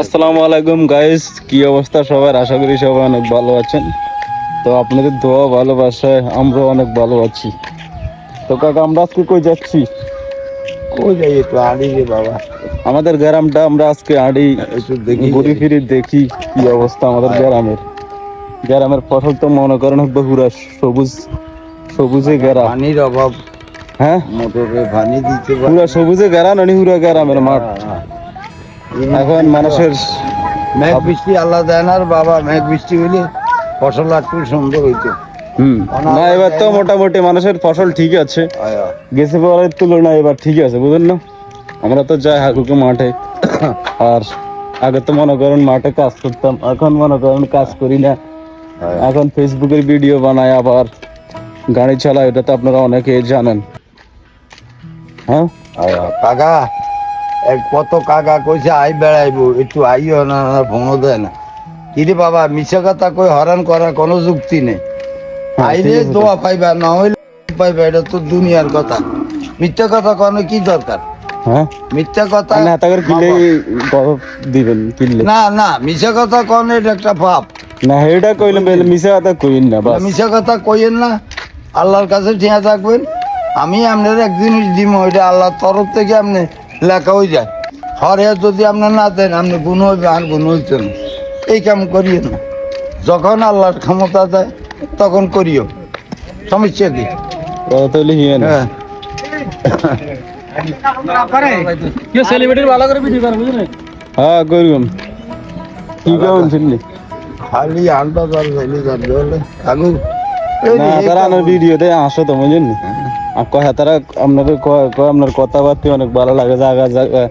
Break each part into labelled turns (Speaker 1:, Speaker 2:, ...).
Speaker 1: আসসালামু আলাইকুম গাইস কি অবস্থা সবার? আশা করি সবাই অনেক ভালো আছেন। তো আপনাদের দোয়া ভালোবাসায় আমরা অনেক ভালো আছি। তো কাকা আমরা আজকে কই যাচ্ছি?
Speaker 2: কই যাই একটু আড়ি রে বাবা।
Speaker 1: আমাদের গ্রামটা আমরা আজকে আড়ি ঘুরি ফিরি দেখি কি অবস্থা আমাদের গ্রামের। গ্রামের ফসল তো মনে করেন পুরা সবুজ সবুজে ঘেরা।
Speaker 2: পানির অভাব।
Speaker 1: হ্যাঁ?
Speaker 2: মোটরে পানি দিতে পুরা
Speaker 1: সবুজে ঘেরা নানি পুরা গ্রামের মাঠ। এখন মানুষের
Speaker 2: মেঘ বৃষ্টি আল্লাহ দেয় না বাবা মেঘ বৃষ্টি হইলে ফসল আর একটু সুন্দর হইতো।
Speaker 1: হুম। না এবার তো মোটামুটি মানুষের ফসল ঠিক আছে। গেছে পরের তুলনায় এবার ঠিক আছে বুঝলেন না? আমরা তো যাই হাকুকে মাঠে। আর আগে তো মনে করেন মাঠে কাজ করতাম এখন মনে করেন কাজ করি না। এখন ফেসবুকের ভিডিও বানাই আবার গাড়ি চালাই এটা তো আপনারা অনেকে জানেন। হ্যাঁ?
Speaker 2: কাকা কত কাকা কইছে আই বেড়াইবো একটু আইও না না ফোনও দেয় না। কিরে বাবা মিছা কথা কই হরান করার কোনো যুক্তি নেই।
Speaker 1: হ্যাঁ,
Speaker 2: আইলে দোয়া পাইবা না হইলে পাইবা এটা তো দুনিয়ার কথা। মিথ্যা কথা কোনো কি দরকার?
Speaker 1: হ্যাঁ?
Speaker 2: মিথ্যা কথা
Speaker 1: না দিবেন
Speaker 2: না না মিছা কথা কোন এটা একটা পাপ।
Speaker 1: না এটা কইলে বেলে মিশা কথা কইন না বাস।
Speaker 2: কথা কইেন না আল্লাহর কাছে ঠিয়া থাকবেন। আমি আপনার এক জিনিস দিব ওইটা আল্লাহর তরফ থেকে আপনি লেখা হয়ে যায়। হরে যদি আপনার না দেন আপনি গুণ হইবে আর গুণ হইতে না। এই কাম করিও না। যখন আল্লাহর ক্ষমতা দেয় তখন করিও। সমস্যা কি?
Speaker 1: হিয়ে।
Speaker 2: হ্যাঁ
Speaker 1: করুন কি কেমন শুনলি?
Speaker 2: খালি আগু।
Speaker 1: তারা
Speaker 2: কাম-
Speaker 1: আমার আসো তো বুঝলেন আর কয় তারা আপনাদের কয় কয় আপনার কথাবার্তা অনেক ভালো লাগে জায়গা জায়গা।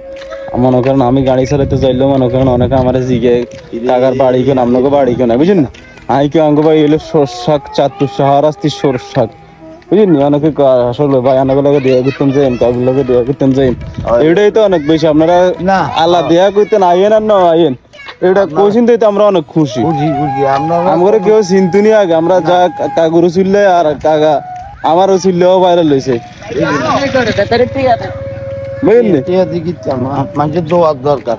Speaker 1: মনে করেন আমি গাড়ি চালাতে চাইলেও মনে করেন অনেকে আমার জিগে কাকার বাড়ি কেন? আপনাকে বাড়ি কেন? বুঝলেন আমি কি অঙ্গ ভাই এলো সরষাক চাতুর সাহার আসতি সরষাক বুঝলেন অনেকে আসলে ভাই দেয়া করতেন যাইন দেয়া করতেন যাইন এটাই তো অনেক বেশি আপনারা
Speaker 2: না।
Speaker 1: আল্লাহ দেয়া করতেন আইয়েন আর না আইয়েন। এটা কোচিন তো আমরা অনেক খুশি।
Speaker 2: আমরা
Speaker 1: কেউ চিন্তুনি আগে আমরা যা কাগুরু চুললে আর কাকা আমারও চুললেও বাইরে লইছে। বুঝলি
Speaker 2: টিয়া দিকিতাম মানুষের দোয়ার দরকার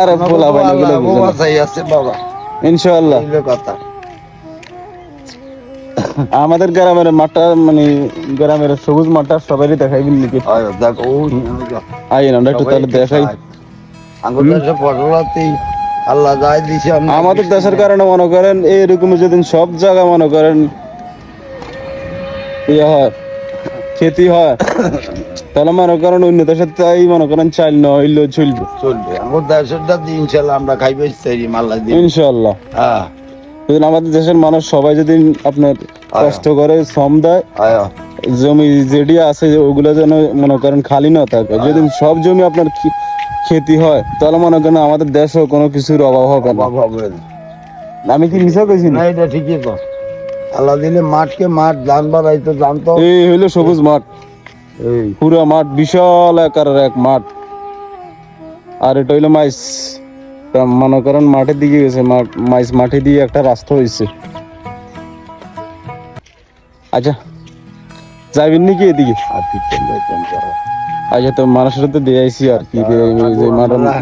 Speaker 1: আরে বলা ভাই এগুলো
Speaker 2: আল্লাহ
Speaker 1: বুঝে না।
Speaker 2: বাসাই আছে বাবা
Speaker 1: ইনশাআল্লাহ।
Speaker 2: কথা
Speaker 1: আমাদের গ্রামের মাঠটা মানে গ্রামের সবুজ মাঠটা সবারই দেখাইবেন নাকি। আইন আমরা একটু তাহলে দেখাই। আমাদের দেশের কারণে মনে করেন এইরকম যেদিন সব জায়গা মনে করেন ইয়ে হয় খেতি হয়। তাহলে মনে করেন অন্য দেশের তাই মনে করেন চাল না চলবে।
Speaker 2: চলবে। দেশেরটা ইনশাল্লাহ আমরা খাইবে মাল্লা দিয়ে।
Speaker 1: ইনশাআল্লাহ
Speaker 2: হ্যাঁ।
Speaker 1: যদি আমাদের দেশের মানুষ সবাই যদি আপনার কষ্ট করে শ্রম দেয় জমি যেটি আছে ওগুলো যেন মনে করেন খালি না থাকে। যদি সব জমি আপনার খেতি হয় তাহলে মনে করেন আমাদের দেশেও কোনো কিছুর অভাব হবে না। আমি কি মিশা কইছি
Speaker 2: না? এটা ঠিকই তো আল্লাহ দিলে মাঠকে মাঠ ধান বাড়াইতো জানতো।
Speaker 1: এই হইল সবুজ মাঠ।
Speaker 2: এই।
Speaker 1: পুরো মাঠ বিশাল আকারের এক মাঠ। আর এটা হইল মাইস। মনে করেন মাঠের দিকে গেছে মাইস মাঠে দিয়ে একটা রাস্তা হয়েছে আচ্ছা যাবেন নাকি এদিকে?
Speaker 2: আর
Speaker 1: আচ্ছা তো মানুষের তো দিয়ে আইসি আর কি। যে- মাঠ
Speaker 2: আমরা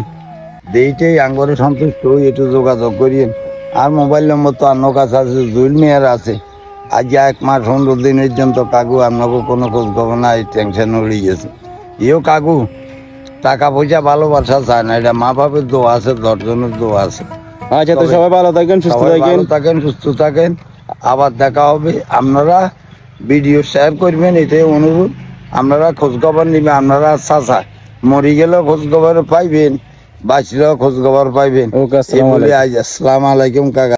Speaker 2: দেইটাই আঙ্গরে সন্তুষ্ট হই একটু যোগাযোগ করিয়েন। আর মোবাইল নম্বর তো অন্য কাছে আছে জুল মেয়ার আছে। আজ এক মাস পনেরো দিনের জন্য তো কাকু আপনাকে কোনো খোঁজ খবর নাই টেনশন উড়ে গেছে। ইও কাকু টাকা পয়সা ভালোবাসা চায় না এটা মা বাপের দোয়া আছে দশজনের দোয়া আছে।
Speaker 1: আচ্ছা তো সবাই ভালো থাকেন সুস্থ থাকেন।
Speaker 2: থাকেন সুস্থ থাকেন। আবার দেখা হবে। আপনারা ভিডিও শেয়ার করবেন এটাই অনুরোধ। আপনারা খোঁজ খবর নিবেন আপনারা চাচা মরি গেলেও খোঁজ খবর পাইবেন। বাঁচলেও খোঁজ খবর পাইবেন। আজ আসসালামু আলাইকুম কাকা।